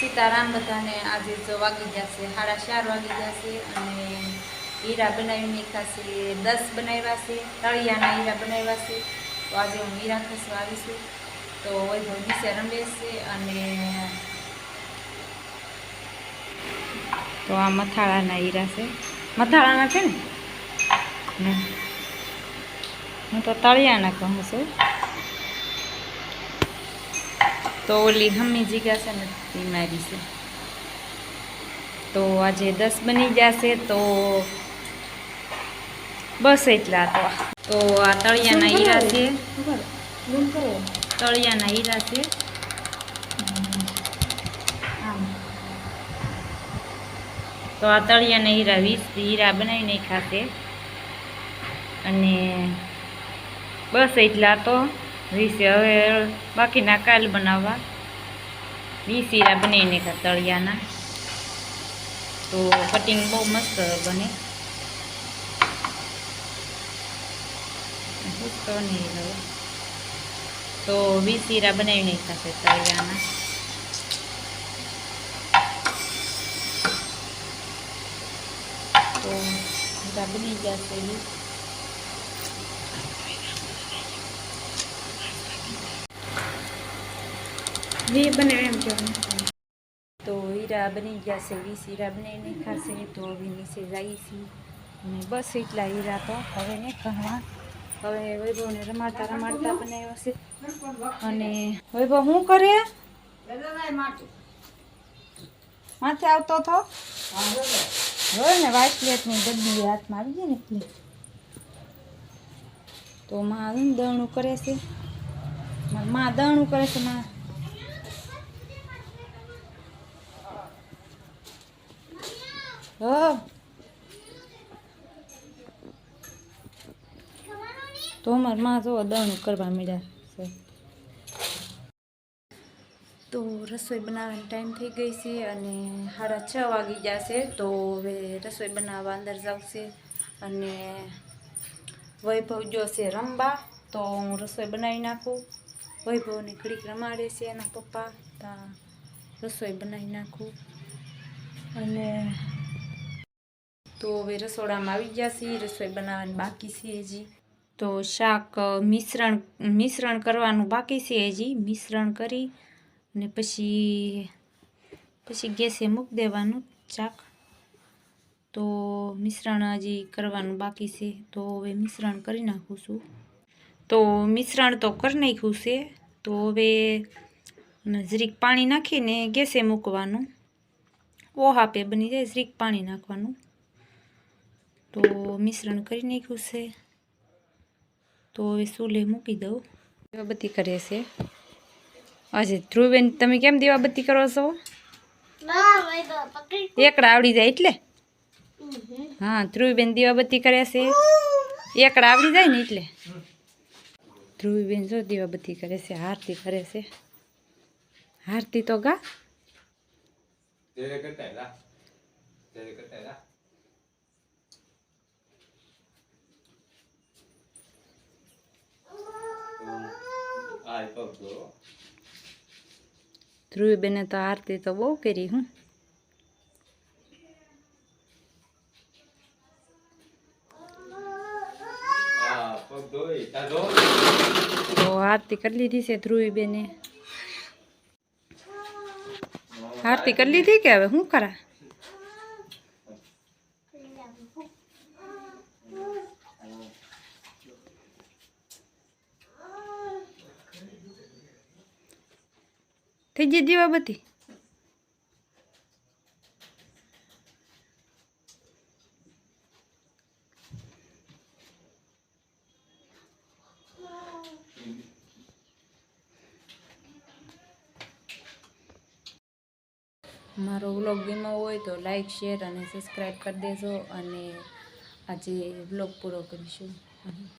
સીતારામ બધાને આજે જો વાગી જશે સાડા ચાર વાગી જશે અને હીરા બનાવીને ખાશે દસ બનાવ્યા છે, તળિયાના હીરા બનાવ્યા છે. તો આજે હું હીરા ખસવા આવીશું તો વૈભવ નીચે રમે છે અને તો આ મથાળાના હીરા છે. મથાળાના છે ને? હું તો તળિયાના કહું છું. તો ઓલી હમ્મી જીગા છે ને બીમારી છે? તો આજે દસ બની જશે તો બસ એટલા તો. તો આ તળિયાના હીરા છે. તળિયાના હીરા છે. તો આ તળિયાના હીરા વીસ હીરા બનાવી નાખ્યા છે. અને બસ એટલા તો. વીસે હવે બાકીના કાલ બનાવવા. વીસ શીરા બનાવીને તળિયાના. તો કટિંગ બહુ મસ્ત બને. તો વીસ શીરા બનાવી નાખ્યા છે તળિયાના. તો બની જશે વી બને એમ કહેવાનું તો હીરા બની ગયા છે, વીસ હીરા બનાવીને ખાશે, તો હવે નીચે જાય છે અને બસ એટલા હીરા તો હવે ને ઘણા. હવે વૈભવને રમાડતા રમાડતા બનાવ્યો છે. અને વૈભવ શું કરે? માથે આવતો હતો? હોય ને વાઇટ પ્લેટની ડબ્બી હાથમાં આવી ગઈ ને પ્લેટ તો માં દણું કરે છે. માં દણું કરે છે માં તો અમારા માં જો દણ કરવા મળ્યા છે. તો રસોઈ બનાવવાનો ટાઈમ થઈ ગઈ છે અને સાડા છ વાગી જશે તો હવે રસોઈ બનાવવા અંદર જાવશે અને વૈભવ જોશે રમવા. તો હું રસોઈ બનાવી નાખું. વૈભવને ઘડીક રમાડે છે એના પપ્પા. ત્યાં રસોઈ બનાવી નાખું. અને તો હવે રસોડામાં આવી ગયા છીએ રસોઈ બનાવવાની બાકી છે હજી. તો શાક મિશ્રણ મિશ્રણ કરવાનું બાકી છે હજી. મિશ્રણ કરી અને પછી પછી ગેસે મૂકી દેવાનું શાક. તો મિશ્રણ હજી કરવાનું બાકી છે. તો હવે મિશ્રણ કરી નાખું છું. તો મિશ્રણ તો કરી નાખ્યું છે. તો હવે જરીક પાણી નાખીને ગેસે મૂકવાનું. ઓહાપે બની જાય, જરીક પાણી નાખવાનું. તો મિશ્રણ કરી નાખ્યું છે. તો હવે ચૂલે મૂકી દઉં. દીવાબત્તી કરે છે. આજે ધ્રુવેન તમે કેમ દીવાબત્તી કરો છો? એકડા આવડી જાય એટલે? હા ધ્રુવીબેન દીવાબત્તી કરે છે. એકડા આવડી જાય ને એટલે? ધ્રુવીબેન જો દીવાબત્તી કરે છે હારતી કરે છે. હારતી તો ગા. तेरे ધ્રુવીબેને તો આરતી તો બહુ કરી હું તો આરતી કરી લીધી છે ધ્રુવીબેને આરતી કરી લીધી કે હવે શું કરા થઈ જઈ દીવા બધી? મારો વ્લોગ ગમ્યો હોય તો લાઈક, શેર અને સબસ્ક્રાઈબ કરી દેજો અને આજે વ્લોગ પૂરો કરીશું.